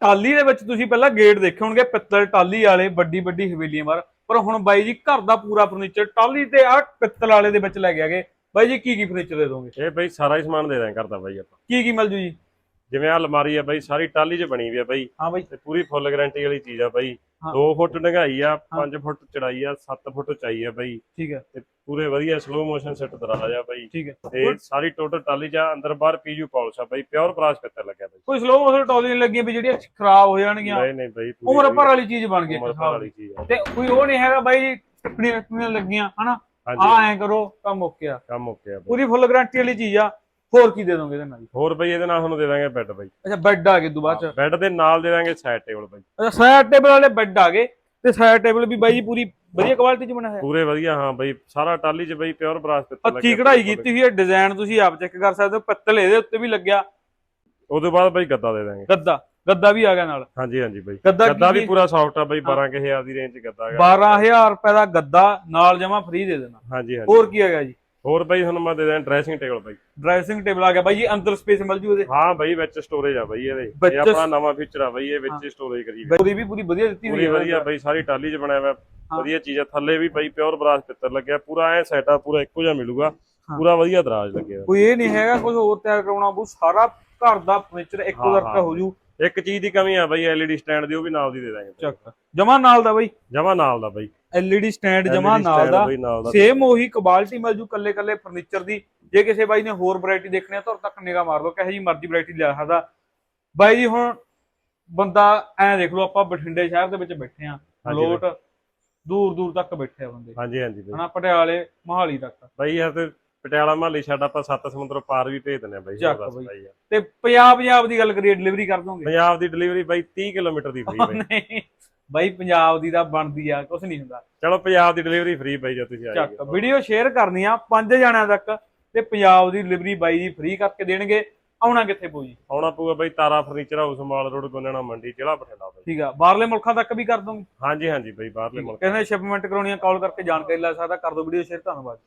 ਟਾਲੀ ਦੇ ਵਿੱਚ ਤੁਸੀਂ ਪਹਿਲਾਂ ਗੇਟ ਦੇਖੇ ਹੋਣਗੇ ਪਿੱਤਲ ਟਾਲੀ ਵਾਲੇ ਵੱਡੀ ਵੱਡੀ ਹਵੇਲੀਆਂ ਬਾਰ ਪਰ ਹੁਣ ਬਾਈ ਜੀ ਘਰ ਦਾ ਪੂਰਾ ਫਰਨੀਚਰ ਟਾਲੀ ਤੇ ਆ ਪਿੱਤਲ ਵਾਲੇ ਦੇ ਵਿੱਚ ਲੈ ਕੇ ਆਗੇ ਬਾਈ ਜੀ ਕੀ ਕੀ ਫਰਨੀਚਰ ਦੇ ਦੋਗੇ? ਇਹ ਬਈ ਸਾਰਾ ਹੀ ਸਮਾਨ ਦੇ ਦਾਂ ਕਰਦਾ ਬਾਈ ਆਪਾਂ। ਕੀ ਕੀ ਮਿਲ ਜੂ ਜੀ? ਜਿਵੇਂ ਆ ਅਲਮਾਰੀ ਆ ਬਾਈ ਸਾਰੀ ਟਾਲੀ 'ਚ ਬਣੀ ਵੀ ਆ ਬਾਈ। ਹਾਂ ਬਾਈ। ਤੇ ਪੂਰੀ ਫੁੱਲ ਗਾਰੰਟੀ ਵਾਲੀ ਚੀਜ਼ ਆ ਬਾਈ। 2 ਫੁੱਟ ਡੰਗਾਈ ਆ 5 ਫੁੱਟ ਚੜਾਈ ਆ 7 ਫੁੱਟ ਉਚਾਈ ਆ ਬਾਈ। ਠੀਕ ਹੈ। ਤੇ ਪੂਰੇ ਵਧੀਆ ਸਲੋ ਮੋਸ਼ਨ ਸੈੱਟ ਦਰਾਜ ਆ ਬਾਈ। ਠੀਕ ਹੈ। ਤੇ ਸਾਰੀ ਟੋਟਲ ਟਾਲੀ ਆ, ਅੰਦਰ ਬਾਹਰ ਪੀਯੂ ਪਾਲਿਸ਼ ਆ ਬਾਈ ਪਿਓਰ ਪ੍ਰਾਸ ਪਿੱਤਲ ਲੱਗਿਆ ਬਾਈ। ਕੋਈ ਸਲੋ ਮੋਸ਼ਨ ਟਾਲੀ ਨਹੀਂ ਲੱਗੀਆਂ ਵੀ ਜਿਹੜੀਆਂ ਖਰਾਬ ਹੋ ਜਾਣਗੀਆਂ। ਨਹੀਂ ਨਹੀਂ ਬਾਈ ਉਮਰ ਭਰ ਵਾਲੀ ਚੀਜ਼ ਬਣ ਗਈ। ਉਮਰ ਭਰ ਵਾਲੀ। ਚੀਜ਼ ਤੇ ਕੋਈ ਉਹ ਨਹੀਂ ਹੈਗਾ ਬਾਈ ਟਿੱਪਣੀਆਂ ਟਿੱਪਣੀਆਂ ਲੱਗੀਆਂ ਹਨਾ? ਆ ਐ ਕਰੋ ਕੰਮ ਓਕੇ ਆ। ਕੰਮ ਓਕੇ ਆ ਪੂਰੀ ਫੁੱਲ ਗਾਰੰਟੀ ਵਾਲੀ ਚੀਜ਼ ਆ। ਹੋਰ ਕੀ ਦੇ ਦੋਗੇ ਇਹਦੇ ਨਾਲ? ਜੀ? ਹੋਰ ਬਾਈ ਇਹਦੇ ਨਾਲ ਤੁਹਾਨੂੰ ਦੇ ਦਾਂਗੇ ਬੈੱਡ ਬਾਈ। ਅੱਛਾ ਬੈੱਡ ਆ ਗਏ ਦੂ ਬਾਅਦ ਚ। ਬੈੱਡ ਦੇ ਨਾਲ ਦੇ ਦਾਂਗੇ ਸਾਈਡ ਟੇਬਲ ਬਾਈ। ਅੱਛਾ ਸਾਈਡ ਟੇਬਲ ਵਾਲੇ ਬੈੱਡ ਆ ਗਏ ਤੇ ਸਾਈਡ ਟੇਬਲ ਵੀ ਬਾਈ ਜੀ ਪੂਰੀ ਵਧੀਆ ਕੁਆਲਿਟੀ ਚ ਬਣਿਆ ਹੋਇਆ। ਪੂਰੇ ਵਧੀਆ ਹਾਂ ਬਾਈ ਸਾਰਾ ਟਾਲੀ 'ਚ ਬਾਈ ਪਿਓਰ ਪ੍ਰਾਸ ਪਿੱਤਲ ਹੱਥੀ ਕਢਾਈ ਕੀਤੀ ਹੋਈ ਹੈ? ਡਿਜ਼ਾਈਨ ਤੁਸੀਂ ਆਪ ਚੈੱਕ ਕਰ ਸਕਦੇ ਹੋ ਪੱਤਲ ਇਹਦੇ ਉੱਤੇ ਵੀ ਲੱਗਿਆ। ਉਹਦੇ ਬਾਅਦ ਬਾਈ ਗੱਦਾ ਦੇ ਦਾਂਗੇ। ਗੱਦਾ ਗੱਦਾ ਵੀ ਆ ਗਿਆ ਨਾਲ। ਹਾਂਜੀ ਹਾਂਜੀ ਬਾਈ। ਗੱਦਾ ਵੀ ਪੂਰਾ ਸੌਫਟ ਆ ਬਾਈ ਹਾਂ। 12000 ਦੀ ਰੇਂਜ 'ਚ ਗੱਦਾ ਹੈਗਾ। 12000 ਰੁਪਏ ਦਾ ਗੱਦਾ ਨਾਲ ਜਮਾ ਫ੍ਰੀ ਦੇ ਦੇਣਾ। ਹਾਂਜੀ ਹਾਂਜੀ। ਹੋਰ ਕੀ ਹੈਗਾ ਜੀ? ਹੋਰ ਬਾਈ ਤੁਹਾਨੂੰ ਮੈਂ ਦੇ ਦਾਂ ਡਰੈਸਿੰਗ ਟੇਬਲ ਬਾਈ। ਡਰੈਸਿੰਗ ਟੇਬਲ ਆ ਗਿਆ ਬਾਈ ਜੀ ਅੰਦਰ ਸਪੇਸ ਮਿਲ ਜੂ ਇਹਦੇ ਹਾਂ ਬਾਈ ਵਿੱਚ ਸਟੋਰੇਜ ਆ ਬਾਈ ਇਹਦੇ। ਇਹ ਆਪਣਾ ਨਵਾਂ ਫੀਚਰ ਆ ਬਾਈ ਇਹ ਵਿੱਚ ਸਟੋਰੇਜ ਕਰੀ। ਪੂਰੀ ਵੀ ਪੂਰੀ ਵਧੀਆ ਦਿੱਤੀ ਹੋਈ ਪੂਰੀ ਹੈ। ਵਧੀਆ ਬਾਈ ਸਾਰੀ ਟਾਲੀ 'ਚ ਬਣਿਆ ਹੋਇਆ। ਵਧੀਆ ਚੀਜ਼ ਆ। ਥੱਲੇ ਵੀ ਬਾਈ ਪਿਓਰ ਬਰਾਸ ਪਿੱਤਲ ਲੱਗਿਆ। ਪੂਰਾ ਐ ਸੈਟ ਆ ਪੂਰਾ ਇੱਕੋ ਜਿਹਾ ਮਿਲੂਗਾ। ਪੂਰਾ ਵਧੀਆ ਦਰਾਜ ਲੱਗਿਆ ਕੋਈ ਇਹ ਨਹੀਂ ਹੈਗਾ ਕੁਝ ਹੋਰ ਤਿਆਰ ਕਰਾਉਣਾ ਬੂ ਸਾਰਾ ਘਰ ਦਾ ਫਰਨੀਚਰ ਇੱਕੋ ਦਰਕਾ ਹਾਂ। ਹੋ ਜੂ। ਇੱਕ ਚੀਜ਼ ਦੀ ਕਮੀ ਆ ਬਾਈ ਐਲਈਡੀ ਸਟੈਂਡ ਦੀ ਉਹ ਵੀ ਨਾਲ ਦੀ ਦੇ ਦਾਂਗੇ। ਚੱਕ। ਜਮਾ ਨਾਲ ਦਾ ਬਾਈ। ਜਮਾ ਨਾਲ ਦਾ ਬਾਈ। ਐਲਈਡੀ ਸਟੈਂਡ ਜਮਾ ਨਾਲ ਦਾ। ਸੇਮ ਉਹੀ ਕੁਆਲਿਟੀ ਮਿਲ ਜੂ ਕੱਲੇ ਕੱਲੇ ਫਰਨੀਚਰ ਦੀ। ਜੇ ਕਿਸੇ ਬਾਈ ਨੇ ਹੋਰ ਵੈਰਾਈਟੀ ਦੇਖਣੀ ਆ ਤਾਂ ਉਰ ਤੱਕ ਨਿਗਾਹ ਮਾਰ ਲਓ ਕਹੇ ਜੀ ਮਰਜ਼ੀ ਵੈਰਾਈਟੀ ਲਿਆ ਸਕਦਾ। ਬਾਈ ਜੀ ਹੁਣ ਬੰਦਾ ਐ ਦੇਖ ਲਓ ਆਪਾਂ ਬਠਿੰਡੇ ਸ਼ਹਿਰ ਦੇ ਵਿੱਚ ਬੈਠੇ ਆ। ਲੋਟ ਦੂਰ ਦੂਰ ਤੱਕ ਬੈਠੇ ਆ ਬੰਦੇ। ਹਾਂਜੀ ਹਾਂਜੀ ਹਨਾ ਪਟਿਆਲੇ ਮੋਹਾਲੀ ਤੱਕ। ਬਾਈ ਇਹ ਤੇ ਪਟਿਆਲਾ ਮਹੱਲੇ ਛੱਡ ਆਪਾਂ ਸੱਤ ਸਮੁੰਦਰ ਪਾਰ ਵੀ ਭੇਜ ਦਿੰਦੇ ਆ ਬਾਈ ਯਾਰ। ਤੇ ਪੰਜਾਬ ਪੰਜਾਬ ਦੀ ਗੱਲ ਕਰੀਏ ਡਿਲੀਵਰੀ ਕਰ ਦੋਗੇ? ਪੰਜਾਬ ਦੀ ਡਿਲੀਵਰੀ ਬਾਈ 30 ਕਿਲੋਮੀਟਰ ਦੀ ਫ੍ਰੀ ਬਾਈ। ਬਾਈ ਪੰਜਾਬ ਦੀ ਤਾਂ ਬਣਦੀ ਆ ਕੁਝ ਨਹੀਂ ਹੁੰਦਾ। ਚਲੋ ਪੰਜਾਬ ਦੀ ਡਿਲੀਵਰੀ ਫ੍ਰੀ ਬਾਈ ਜੇ ਤੁਸੀਂ ਆਏ ਚੱਕ ਵੀਡੀਓ ਸ਼ੇਅਰ ਕਰਨੀ ਆ ਪੰਜ ਜਣਿਆਂ ਤੱਕ ਤੇ ਪੰਜਾਬ ਦੀ ਡਿਲੀਵਰੀ ਬਾਈ ਜੀ ਫ੍ਰੀ ਕਰਕੇ ਦੇਣਗੇ। ਆਉਣਾ ਕਿੱਥੇ ਪਊ ਜੀ? ਆਉਣਾ ਪਊਗਾ ਬਾਈ Tara furniture house mall road Goniana Mandi ਜ਼ਿਲ੍ਹਾ ਬਠਿੰਡਾ ਬਾਈ। ਠੀਕ ਆ ਬਾਹਰਲੇ ਮੁਲਕਾਂ ਤੱਕ ਵੀ ਕਰ ਦੋਗੇ ਹਾਂਜੀ ਹਾਂਜੀ ਬਾਈ ਬਾਹਰਲੇ ਮੁਲਕ ਕਹਿੰਦੇ ਸ਼ਿਪਮੈਂਟ ਕਰਾਉਣੀ ਆ ਕਾਲ ਕਰਕੇ ਜਾਣਕਾਰੀ ਲੈ ਸਕਦਾ ਕਰ ਦੋ ਵੀਡੀਓ ਸ਼ੇਅਰ ਧੰਨਵਾਦ।